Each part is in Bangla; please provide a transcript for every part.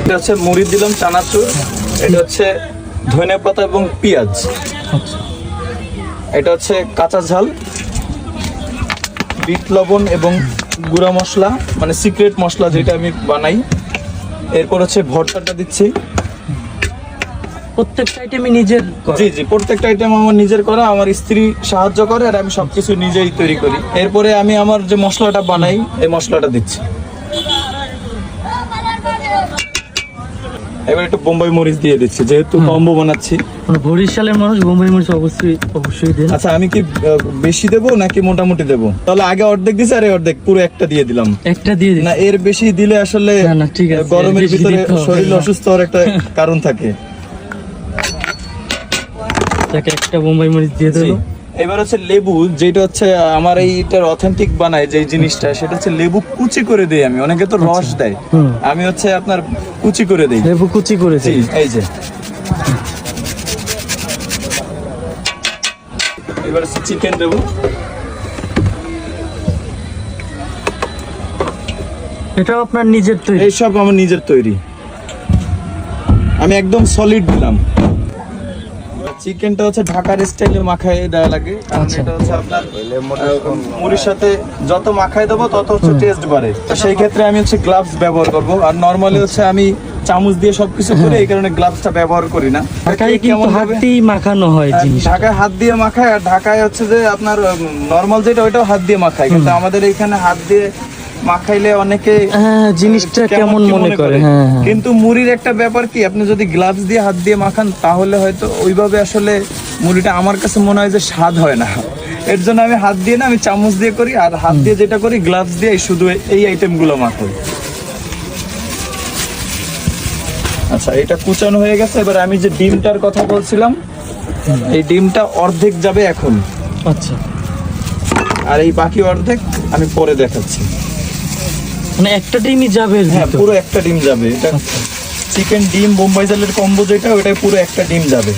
এটা হচ্ছে মুড়ি দিলাম চানাচুর এটা হচ্ছে ধনে পাতা এবং পেঁয়াজ। এটা হচ্ছে কাঁচা ঝাল বিট লবণ এবং গুঁড়া মশলা মানে সিক্রেট মশলা যেটা আমি বানাই। এরপর হচ্ছে ভর্তাটা দিচ্ছি। প্রত্যেকটা আইটেমই নিজের। জি জি প্রত্যেকটা আইটেম আমার নিজের করা আমার স্ত্রী সাহায্য করে আর আমি সবকিছু নিজেই তৈরি করি। এরপরে আমি আমার যে মশলাটা বানাই এই মশলাটা দিচ্ছি। এবার একটু বোম্বাই মরিচ দিয়ে দিচ্ছি যেহেতু কম্বো বানাচ্ছি। বরিশালের মানুষ বোম্বাই মরিচ অবশ্যই অবশ্যই দেন। আচ্ছা আমি কি বেশি দেবো নাকি মোটামুটি দেবো? তাহলে আগে অর্ধেক দিছি আর অর্ধেক পুরো একটা দিয়ে দিলাম। একটা দিয়ে না এর বেশি দিলে আসলে গরমের ভিতরে শরীর অসুস্থ হওয়ার একটা কারণ থাকে। একটা বোম্বাই মরিচ দিয়ে। দেবো। এবার হচ্ছে লেবু যেটা হচ্ছে আমার এইটার অথেন্টিক বানায় যে জিনিসটা সেটা হচ্ছে লেবু কুচি করে দেই আমি। অনেকে তো রস দেয়। আমি হচ্ছে আপনার কুচি করে দেই। লেবু কুচি করে দিন এই যে। এবার হচ্ছে চিকেন দেবো এটাও আপনার নিজের তৈরি? এইসব আমার নিজের তৈরি। আমি একদম সলিড দিলাম। চিকেনটা হচ্ছে ঢাকার স্টাইলে মাখায় দেওয়া লাগে। কারণ আচ্ছা। এটা হচ্ছে আপনার মুড়ির সাথে যত মাখায় দেবো তত হচ্ছে টেস্ট বাড়ে। তো সেই ক্ষেত্রে আমি হচ্ছে গ্লাভস ব্যবহার করব। আর নর্মালি হচ্ছে আমি চামচ দিয়ে সবকিছু করে এই কারণে গ্লাভসটা ব্যবহার করি না। ঢাকায় কিন্তু হাত? দিয়েই মাখানো হয় জিনিস ঢাকায় হাত দিয়ে মাখায় আর ঢাকায় হচ্ছে যে আপনার নর্মাল যেটা ওইটাও হাত দিয়ে মাখায়। কিন্তু আমাদের এখানে হাত দিয়ে মাখাইলে অনেকে হ্যাঁ জিনিসটা কেমন মনে করে? হ্যাঁ হ্যাঁ। কিন্তু মুড়ির একটা ব্যাপার কি আপনি যদি গ্লাভস দিয়ে হাত দিয়ে মাখান তাহলে হয়তো ওইভাবে আসলে মুড়িটা আমার কাছে মনে হয় যে স্বাদ হয় না। এর জন্য আমি হাত দিয়ে না আমি চামচ দিয়ে করি আর হাত দিয়ে যেটা করি গ্লাভস দিয়ে শুধু এই আইটেমগুলো মাখাই। আচ্ছা এটা কুচানো হয়ে গেছে। এবার আমি যে ডিমটার কথা বলছিলাম এই ডিমটা অর্ধেক যাবে এখন। আচ্ছা। আর এই বাকি অর্ধেক আমি পরে দেখাচ্ছি। মানে একটা ডিমই যাবে হ্যাঁ পুরো একটা ডিম যাবে। এটা চিকেন ডিম বোম্বাই জালের কম্বো যেটা ওটাই পুরো একটা ডিম যাবে।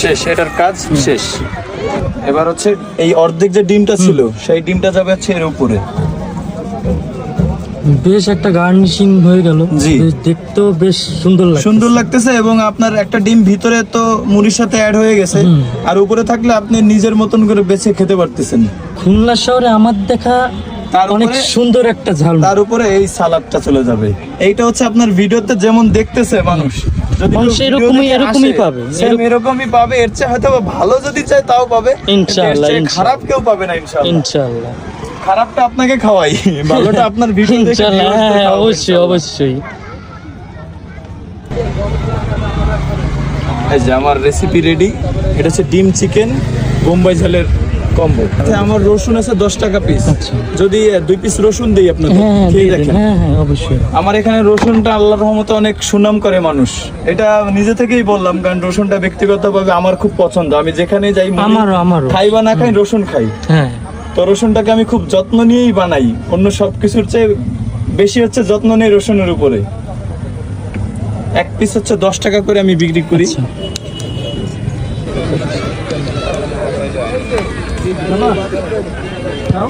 শেষ এটার কাজ শেষ। এবার হচ্ছে এই অর্ধেক যে ডিমটা ছিল সেই ডিমটা যাবে হচ্ছে এর উপরে। বেশ একটা গার্নিশিং হয়ে গেল। জি। দেখতেও বেশ সুন্দর লাগে সুন্দর লাগতেছে এবং আপনার একটা ডিম ভিতরে তো মুড়ির সাথে অ্যাড হয়ে গেছে। আর উপরে থাকলে আপনি নিজের মতন করে বেছে খেতে পারতেছেন। খুলনা শহরে আমার দেখা তার অনেক সুন্দর একটা ঝাল। তার উপরে এই সালাদটা চলে যাবে। এইটা হচ্ছে আপনার ভিডিওতে যেমন দেখতেছে মানুষ। যদি এরকমই- ভিডিও দেখে এরকমই আসে, পাবে। এরকমই পাবে এর চেয়ে হয়তো ভালো যদি চায় তাও পাবে ইনশাআল্লাহ, এর চেয়ে ইনশাআল্লাহ। খারাপ কেউ পাবে না ইনশাআল্লাহ ইনশাআল্লাহ খারাপটা আপনাকে খাওয়াই ভালোটা আপনার ভিডিও দেখে হ্যাঁ, অবশ্যই অবশ্যই এই যে আমার রেসিপি রেডি এটা হচ্ছে ডিম চিকেন বোম্বাই ঝালের কম্বো আচ্ছা আমার রসুন আছে দশ টাকা পিস আচ্ছা। যদি দুই পিস রসুন দিই আপনাকে হ্যাঁ হ্যাঁ খেয়ে দেখেন। হ্যাঁ অবশ্যই। আমার এখানে রসুনটা আল্লাহর রহমতে অনেক সুনাম করে মানুষ। এটা নিজে থেকেই বললাম কারণ রসুনটা ব্যক্তিগতভাবে আমার খুব পছন্দ। আমি যেখানে যাই আমারও আমারও। খাই বা না খাই রসুন খাই। হ্যাঁ। তো রসুনটাকে আমি খুব যত্ন নিয়েই বানাই। অন্য সব কিছুর চেয়ে বেশি হচ্ছে যত্ন নেই রসুনের উপরে। এক পিস হচ্ছে দশ টাকা করে আমি বিক্রি করি। আচ্ছা